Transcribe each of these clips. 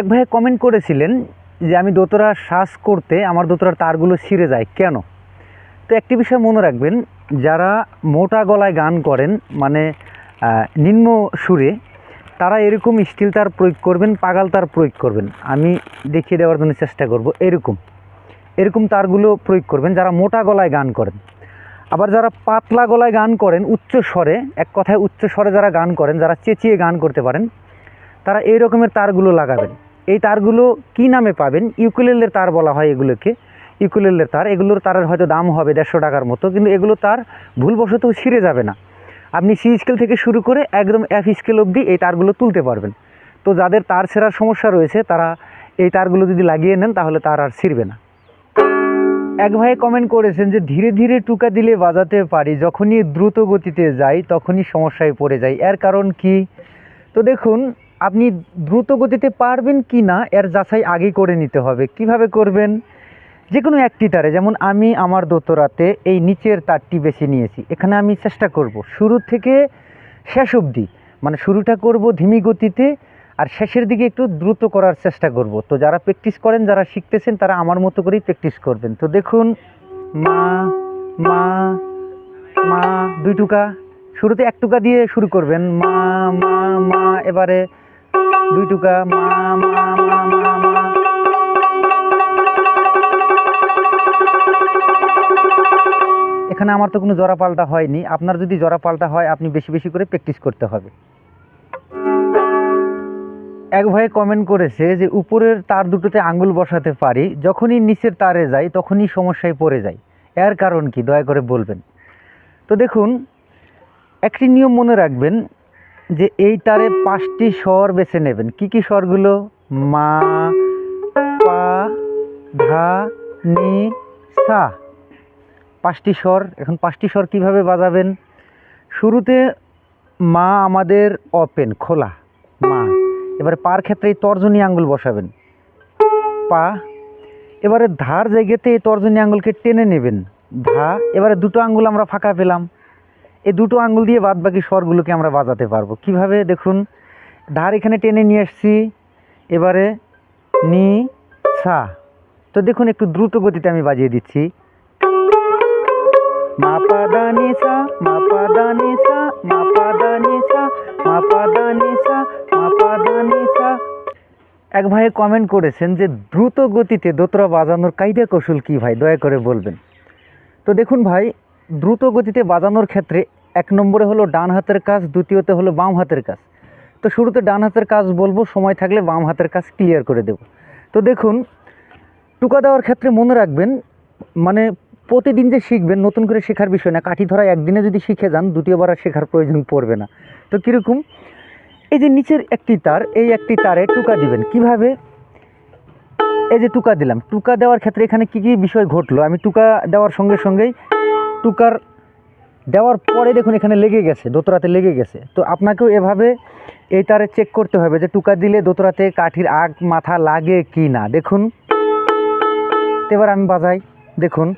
এক ভাই কমেন্ট করেছিলেন যে আমি দোতরা শ্বাস করতে আমার দোতরার তারগুলো ছিঁড়ে যায়। কেন? তো একটি বিষয় মনে রাখবেন, যারা মোটা গলায় গান করেন মানে নিম্ন সুরে, তারা এরকম স্টিল তার প্রয়োগ করবেন, পাগাল তার প্রয়োগ করবেন। আমি দেখিয়ে দেওয়ার জন্য চেষ্টা করব এরকম। এরকম তারগুলো প্রয়োগ করবেন যারা মোটা গলায় গান করেন। আবার যারা পাতলা গলায় গান করেন, উচ্চ স্বরে, এক কথায় উচ্চ স্বরে যারা গান করেন, যারা চেঁচিয়ে গান করতে পারেন, তারা এই রকমের তারগুলো লাগাবেন। এই তারগুলো কি নামে পাবেন? ইউকুলেলের তার বলা হয় এগুলোকে। ইউকুলেলের তার, এগুলোর তারের হয়তো দাম হবে দেড়শো টাকার মতো, কিন্তু এগুলো তার ভুলবশত ছিঁড়ে যাবে না। আপনি সি স্কেল থেকে শুরু করে একদম এফ স্কেল অবধি এই তারগুলো তুলতে পারবেন। তো যাদের তার ছেঁড়ার সমস্যা রয়েছে, তারা এই তারগুলো যদি লাগিয়ে নেন, তাহলে তার আর ছিঁড়বে না। এক ভাই কমেন্ট করেছেন যে, ধীরে ধীরে টুকা দিলে বাজাতে পারি, যখনই দ্রুত গতিতে যাই, তখনই সমস্যায় পড়ে যাই। এর কারণ কি? তো দেখুন আপনি দ্রুত গতিতে পারবেন কি না, এর যাচাই আগেই করে নিতে হবে। কীভাবে করবেন? যে কোনো একটি তারে, যেমন আমি আমার দোতরাতে এই নিচের তারটি বেছে নিয়েছি। এখানে আমি চেষ্টা করব। শুরু থেকে শেষ অবধি মানে শুরুটা করব ধিমি গতিতে, আর শেষের দিকে একটু দ্রুত করার চেষ্টা করব। তো যারা প্র্যাকটিস করেন, যারা শিখতেছেন, তারা আমার মতো করেই প্র্যাকটিস করবেন। তো দেখুন, মা মা মা, দুই টুকা। শুরুতে এক টুকা দিয়ে শুরু করবেন। মা মা মা, এবারে দুই টুকা, মা মা মা মা মা। এখানে আমার তো কোনো জরা পাল্টা হয়নি। আপনার যদি জরা পাল্টা হয়, আপনি বেশি বেশি করে প্র্যাকটিস করতে হবে। এক ভাই কমেন্ট করেছে যে, উপরের তার দুটোতে আঙ্গুল বসাতে পারি, যখনই নিচের তারে যাই, তখনই সমস্যায় পড়ে যাই। এর কারণ কি? দয়া করে বলবেন। তো দেখুন, একটি নিয়ম মনে রাখবেন যে এই তারে পাঁচটি স্বর বেছে নেবেন। কি কি স্বরগুলো? মা, পা, ধা, নি, সা। পাঁচটি স্বর। এখন পাঁচটি স্বর কীভাবে বাজাবেন? শুরুতে মা আমাদের অপেন খোলা। মা। এবারে পার ক্ষেত্রে এই তর্জনী আঙ্গুল বসাবেন। পা। এবারে ধার জায়গাতে এই তর্জনী আঙ্গুলকে টেনে নেবেন। ধা। এবারে দুটো আঙ্গুল আমরা ফাঁকা পেলাম। এই দুটো আঙ্গুল দিয়ে বাদ বাকি স্বরগুলোকে আমরা বাজাতে পারব। কীভাবে? দেখুন, ধার এখানে টেনে নিয়ে আসছি এবারে নি, সা। তো দেখুন, একটু দ্রুত গতিতে আমি বাজিয়ে দিচ্ছি। এক ভাই কমেন্ট করেছেন যে, দ্রুত গতিতে দোতরা বাজানোর কায়দা কৌশল কি ভাই? দয়া করে বলবেন। তো দেখুন ভাই দ্রুত গতিতে বাজানোর ক্ষেত্রে এক নম্বরে হলো ডান হাতের কাজ, দ্বিতীয়তে হলো বাম হাতের কাজ। তো শুরুতে ডান হাতের কাজ বলব, সময় থাকলে বাম হাতের কাজ ক্লিয়ার করে দেব। তো দেখুন, টুকা দেওয়ার ক্ষেত্রে মনে রাখবেন মানে প্রতিদিন যে শিখবেন, নতুন করে শেখার বিষয় না, কাঠি ধরা একদিনে যদি শিখে যান, দ্বিতীয়বার আর শেখার প্রয়োজন পড়বে না। তো কীরকম, এই যে নিচের একটি তার, এই একটি তারে টুকা দিবেন। কীভাবে? এই যে টুকা দিলাম। টুকা দেওয়ার ক্ষেত্রে এখানে কি কি বিষয় ঘটলো? আমি টুকা দেওয়ার সঙ্গে সঙ্গেই টুকার দেওয়ার পরে দেখুন এখানে লেগে গেছে দোতরাতে লেগে গেছে। তো আপনাকেও এভাবে এই তারে চেক করতে হবে যে টুকা দিলে দোতরাতে কাঠির আগ, মাথা লাগে কি না। দেখুন, এবার আমি বাজাই, দেখুন।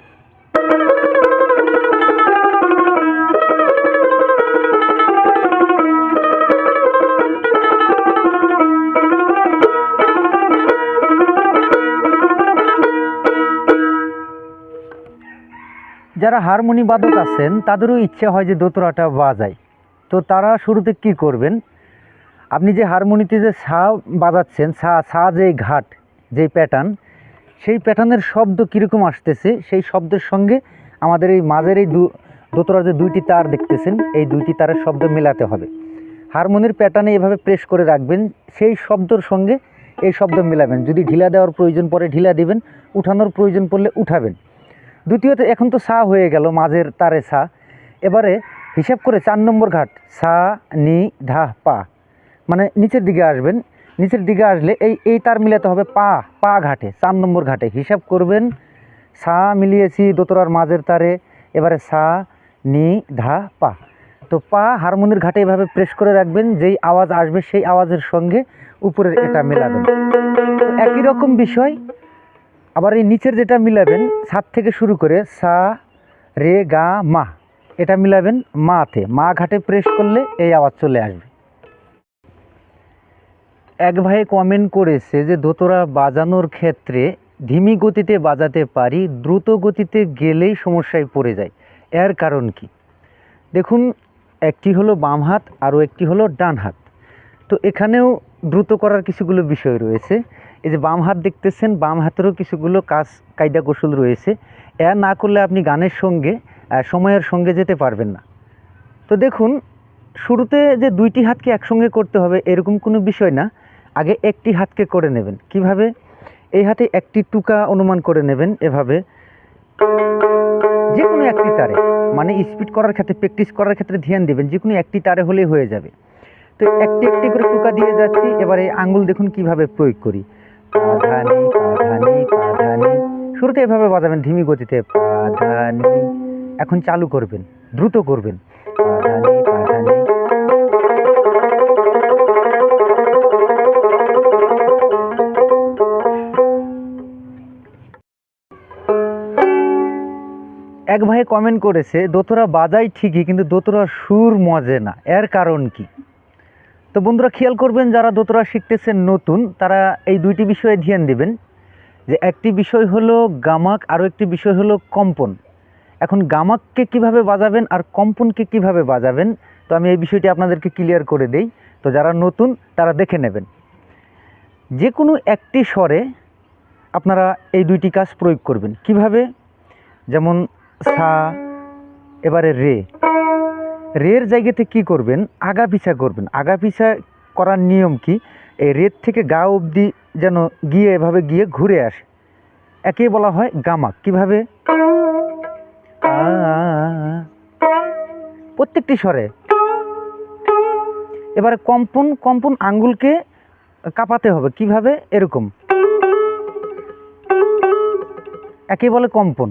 যারা হারমোনি বাদক আছেন, তাদেরও ইচ্ছা হয় যে দোতরাটা বাজায়। তো তারা শুরুতে কি করবেন? আপনি যে হারমোনিতে যে সা বাজাচ্ছেন, সা সা যে ঘাট যেই প্যাটার্ন সেই প্যাটার্নের শব্দ কীরকম আসতেছে? সেই শব্দের সঙ্গে আমাদের এই মাঝের এই দু দোতরার যে দুইটি তার দেখতেছেন, এই দুইটি তারের শব্দ মেলাতে হবে। হারমোনির প্যাটার্নে এভাবে প্রেস করে রাখবেন, সেই শব্দর সঙ্গে এই শব্দ মেলাবেন। যদি ঢিলা দেওয়ার প্রয়োজন পড়ে, ঢিলা দিবেন, উঠানোর প্রয়োজন পড়লে উঠাবেন। দ্বিতীয়ত এখন তো সা হয়ে গেল, মাঝের তারে সা। এবারে হিসাব করে চার নম্বর ঘাট, সা, নি, ধা, পা। মানে নিচের দিকে আসবেন, নিচের দিকে আসলে এই এই তার মিলাতে হবে পা পা ঘাটে, চার নম্বর ঘাটে। হিসাব করবেন, সা মিলিয়েছি দোতরার মাঝের তারে, এবারে সা, নি, ধা, পা। তো পা হারমোনির ঘাটে এভাবে প্রেস করে রাখবেন, যেই আওয়াজ আসবে সেই আওয়াজের সঙ্গে উপরের এটা মেলাবেন। একই রকম বিষয় আবার এই নিচের যেটা মিলাবেন, সাত থেকে শুরু করে সা, রে, গা, মা, এটা মিলাবেন মাতে। মা ঘাটে প্রেস করলে এই আওয়াজ চলে আসবে। এক ভাই কমেন্ট করেছে যে দোতরা বাজানোর ক্ষেত্রে ধীমি গতিতে বাজাতে পারি, দ্রুত গতিতে গেলেই সমস্যায় পড়ে যায় এর কারণ কি? দেখুন, একটি হলো বাম হাত, আরও একটি হলো ডান হাত। তো এখানেও দ্রুত করার কিছুগুলো বিষয় রয়েছে। এই যে বাম হাত দেখতেছেন, বাম হাতেরও কিছুগুলো কাজ, কায়দা কৌশল রয়েছে। এ না করলে আপনি গানের সঙ্গে সময়ের সঙ্গে যেতে পারবেন না। তো দেখুন, শুরুতে যে দুইটি হাতকে একসঙ্গে করতে হবে, এরকম কোনো বিষয় না। আগে একটি হাতকে করে নেবেন। কীভাবে? এই হাতে একটি টুকা অনুমান করে নেবেন এভাবে। যে কোনো একটি তারে মানে স্পিড করার ক্ষেত্রে, প্র্যাকটিস করার ক্ষেত্রে ধ্যান দেবেন যে কোনো একটি তারে হলেই হয়ে যাবে। তো একটি একটি করে টুকা দিয়ে যাচ্ছি, এবারে আঙ্গুল দেখুন কীভাবে প্রয়োগ করি। শুরুতে এভাবে বাজাবেন, ধীমি গতিতে। এখন চালু করবেন, দ্রুত করবেন। এক ভাই কমেন্ট করেছে, দোতরা বাজাই ঠিকই, কিন্তু দোতরা সুর মজে না। এর কারণ কি? তো বন্ধুরা খেয়াল করবেন, যারা দোতরা শিখতেছেন নতুন, তারা এই দুইটি বিষয়ে ধ্যান দেবেন। যে একটি বিষয় হলো গামাক, আরও একটি বিষয় হলো কম্পন। এখন গামাককে কীভাবে বাজাবেন আর কম্পনকে কীভাবে বাজাবেন, তো আমি এই বিষয়টি আপনাদেরকে ক্লিয়ার করে দেই। তো যারা নতুন, তারা দেখে নেবেন। যে কোনো একটি স্বরে আপনারা এই দুইটি কাজ প্রয়োগ করবেন। কীভাবে? যেমন সা, এবারে রে। রের জায়গাতে কি করবেন? আগা পিছা করবেন। আগা পিছা করার নিয়ম কি? এই রের থেকে গা অবধি যেন গিয়ে এভাবে গিয়ে ঘুরে আসে। একে বলা হয় গামা। কীভাবে। প্রত্যেকটি স্বরে। এবারে কম্পন কম্পন আঙ্গুলকে কাঁপাতে হবে। কীভাবে? এরকম। একে বলে কম্পন।